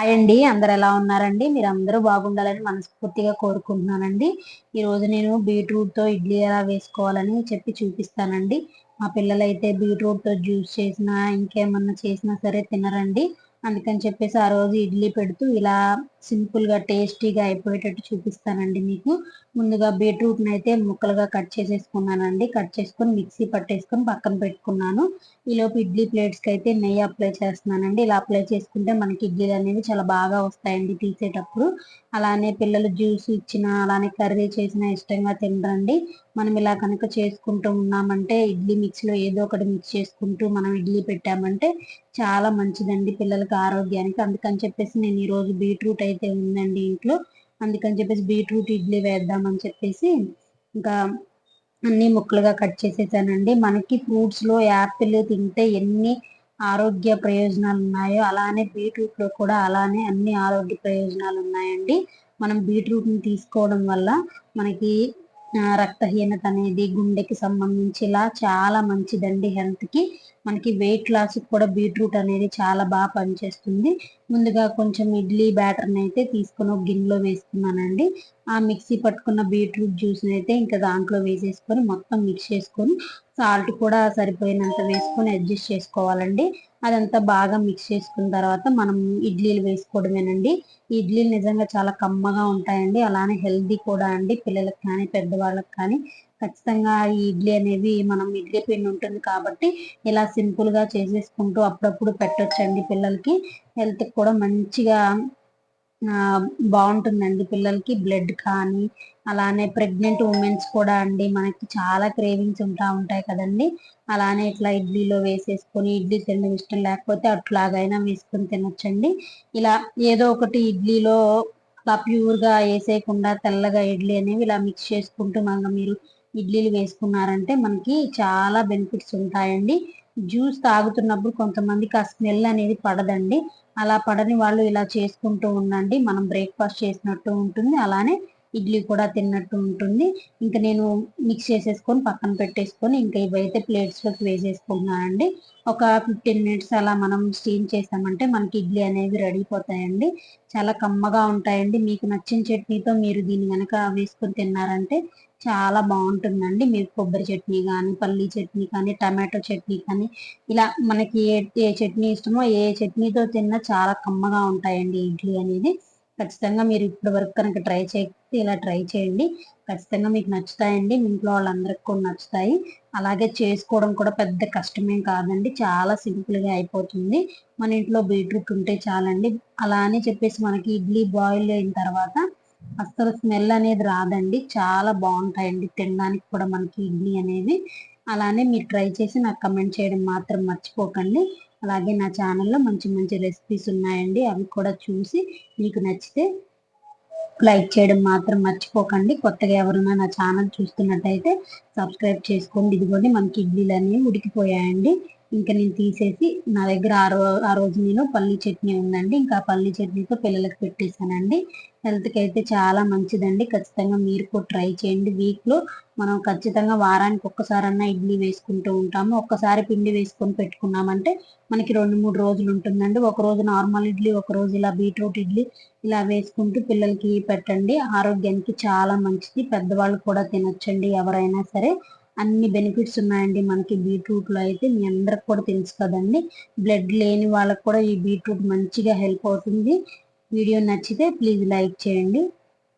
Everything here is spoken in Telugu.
హాయ్ అండి అందరు ఎలా ఉన్నారండి? మీరు అందరూ బాగుండాలని మనస్ఫూర్తిగా కోరుకుంటున్నానండి. ఈరోజు నేను బీట్రూట్తో ఇడ్లీ ఎలా వేసుకోవాలని చెప్పి చూపిస్తానండి. మా పిల్లలైతే బీట్రూట్తో జ్యూస్ చేసినా ఇంకేమన్నా చేసినా సరే తినరండి. అందుకని చెప్పేసి ఆ రోజు ఇడ్లీ పెడుతూ ఇలా సింపుల్గా టేస్టీగా అయిపోయేటట్టు చూపిస్తానండి మీకు. ముందుగా బీట్రూట్ని అయితే ముక్కలుగా కట్ చేసేసుకున్నానండి. కట్ చేసుకొని మిక్సీ పట్టేసుకొని పక్కన పెట్టుకున్నాను. ఈలోపు ఇడ్లీ ప్లేట్స్కి అయితే నెయ్యి అప్లై చేస్తున్నానండి. ఇలా అప్లై చేసుకుంటే మనకి ఇడ్లీలు అనేవి చాలా బాగా వస్తాయండి తీసేటప్పుడు. అలానే పిల్లలు జ్యూస్ ఇచ్చిన అలానే కర్రీ చేసిన ఇష్టంగా తినరండి. మనం ఇలా కనుక చేసుకుంటూ ఉన్నామంటే ఇడ్లీ మిక్స్లో ఏదో ఒకటి మిక్స్ చేసుకుంటూ మనం ఇడ్లీ పెట్టామంటే చాలా మంచిదండి పిల్లలకి ఆరోగ్యానికి. అందుకని చెప్పేసి నేను ఈరోజు బీట్రూట్ అయితే ఉందండి ఇంట్లో. అందుకని చెప్పేసి బీట్రూట్ ఇడ్లీ వేద్దామని చెప్పేసి ఇంకా అన్ని ముక్కలుగా కట్ చేసేసానండి. మనకి ఫ్రూట్స్లో యాపిల్ తింటే ఎన్ని ఆరోగ్య ప్రయోజనాలు ఉన్నాయో అలానే బీట్రూట్లో కూడా అలానే అన్ని ఆరోగ్య ప్రయోజనాలు ఉన్నాయండి. మనం బీట్రూట్ని తీసుకోవడం వల్ల మనకి రక్తహీనత అనేది గుండెకి సంబంధించి ఇలా చాలా మంచిదండి హెల్త్కి మనకి వెయిట్ లాస్ కూడా బీట్రూట్ అనేది చాలా బాగా పనిచేస్తుంది. ముందుగా కొంచెం ఇడ్లీ బ్యాటర్ని అయితే తీసుకొని ఒక గిన్నెలో వేసుకున్నానండి. ఆ మిక్సీ పట్టుకున్న బీట్రూట్ జ్యూస్ని అయితే ఇంకా దాంట్లో వేసేసుకొని మొత్తం మిక్స్ చేసుకొని సాల్ట్ కూడా సరిపోయినంత వేసుకొని అడ్జస్ట్ చేసుకోవాలండి. అదంతా బాగా మిక్స్ చేసుకున్న తర్వాత మనం ఇడ్లీలు వేసుకోవడమేనండి. ఇడ్లీలు నిజంగా చాలా కమ్మగా ఉంటాయండి. అలానే హెల్దీ కూడా అండి. పిల్లలకు కానీ పెద్దవాళ్ళకి కానీ ఖచ్చితంగా ఈ ఇడ్లీ అనేది మనం ఇడ్లీ పిండి ఉంటుంది కాబట్టి ఇలా సింపుల్గా చేసేసుకుంటూ అప్పుడప్పుడు పెట్టొచ్చండి పిల్లలకి. హెల్త్కి కూడా మంచిగా బాగుంటుందండి పిల్లలకి. బ్లడ్ కానీ అలానే ప్రెగ్నెంట్ ఉమెన్స్ కూడా అండి మనకి చాలా క్రేవింగ్స్ ఉంటా ఉంటాయి కదండి. అలానే ఇట్లా ఇడ్లీలో వేసేసుకొని ఇడ్లీ తినడం ఇష్టం లేకపోతే అట్లాగైనా వేసుకొని తినొచ్చండి. ఇలా ఏదో ఒకటి ఇడ్లీలో అలా ప్యూర్గా వేసేయకుండా తెల్లగా ఇడ్లీ అనేవి ఇలా మిక్స్ చేసుకుంటూ మనం మీరు ఇడ్లీలు వేసుకున్నారంటే మనకి చాలా బెనిఫిట్స్ ఉంటాయండి. జ్యూస్ తాగుతున్నప్పుడు కొంతమందికి ఆ స్మెల్ అనేది పడదండి. అలా పడని వాళ్ళు ఇలా చేసుకుంటూ ఉండండి. మనం బ్రేక్ఫాస్ట్ చేసినట్టు ఉంటుంది. అలానే ఇడ్లీ కూడా తిన్నట్టు ఉంటుంది. ఇంకా నేను మిక్స్ చేసేసుకొని పక్కన పెట్టేసుకొని ఇంకా ఇవైతే ప్లేట్స్లోకి వేసేసుకుంటున్నానండి. ఒక ఫిఫ్టీన్ మినిట్స్ అలా మనం స్టీమ్ చేసామంటే మనకి ఇడ్లీ అనేవి రెడీ పోతాయండి. చాలా కమ్మగా ఉంటాయండి. మీకు నచ్చిన చట్నీతో మీరు దీన్ని కనుక వేసుకొని తిన్నారంటే చాలా బాగుంటుందండి. మీరు కొబ్బరి చట్నీ కానీ పల్లీ చట్నీ కానీ టమాటో చట్నీ కానీ ఇలా మనకి ఏ ఏ చట్నీ ఇష్టమో ఏ చట్నీతో తిన్నా చాలా కమ్మగా ఉంటాయండి ఇడ్లీ అనేది. ఖచ్చితంగా మీరు ఇప్పటి వరకు కనుక ట్రై చేస్తే ఇలా ట్రై చేయండి. ఖచ్చితంగా మీకు నచ్చుతాయండి. మీ ఇంట్లో వాళ్ళందరికి కూడా నచ్చుతాయి. అలాగే చేసుకోవడం కూడా పెద్ద కష్టమేం కాదండి. చాలా సింపుల్గా అయిపోతుంది. మన ఇంట్లో బీట్రూట్ ఉంటే చాలండి. అలా అని చెప్పేసి మనకి ఇడ్లీ బాయిల్ అయిన తర్వాత అస్సలు స్మెల్ అనేది రాదండి. చాలా బాగుంటాయండి. తినడానికి కూడా మనకి ఇడ్లీ అనేది. అలానే మీరు ట్రై చేసి నాకు కమెంట్ చేయడం మాత్రం మర్చిపోకండి. అలాగే నా ఛానల్లో మంచి మంచి రెసిపీస్ ఉన్నాయండి. అవి కూడా చూసి మీకు నచ్చితే లైక్ చేయడం మాత్రం మర్చిపోకండి. కొత్తగా ఎవరైనా నా ఛానల్ చూస్తున్నట్టయితే సబ్స్క్రైబ్ చేసుకోండి. ఇదిగోండి మనకి ఇడ్లీలు అనేవి ఉడికిపోయాయండి. ఇంకా నేను తీసేసి నా దగ్గర ఆ రో ఆ రోజు నేను పల్లీ చట్నీ ఉందండి. ఇంకా పల్లీ చట్నీతో పిల్లలకు పెట్టేశానండి. హెల్త్కి అయితే చాలా మంచిదండి. ఖచ్చితంగా మీరు కూడా ట్రై చేయండి. వీక్లో మనం ఖచ్చితంగా వారానికి ఒక్కసారన్నా ఇడ్లీ వేసుకుంటూ ఉంటాము. ఒక్కసారి పిండి వేసుకొని పెట్టుకున్నామంటే మనకి రెండు మూడు రోజులు ఉంటుందండి. ఒక రోజు నార్మల్ ఇడ్లీ ఒక రోజు ఇలా బీట్రూట్ ఇడ్లీ ఇలా వేసుకుంటూ పిల్లలకి పెట్టండి. ఆరోగ్యానికి చాలా మంచిది. పెద్దవాళ్ళు కూడా తినొచ్చండి ఎవరైనా సరే. అన్ని బెనిఫిట్స్ ఉన్నాయండి. మనకి బీట్రూట్లో అయితే మీ అందరికి కూడా తెలుసు కదండి. బ్లడ్ లేని వాళ్ళకి కూడా ఈ బీట్రూట్ మంచిగా హెల్ప్ అవుతుంది. వీడియో నచ్చితే ప్లీజ్ లైక్ చేయండి.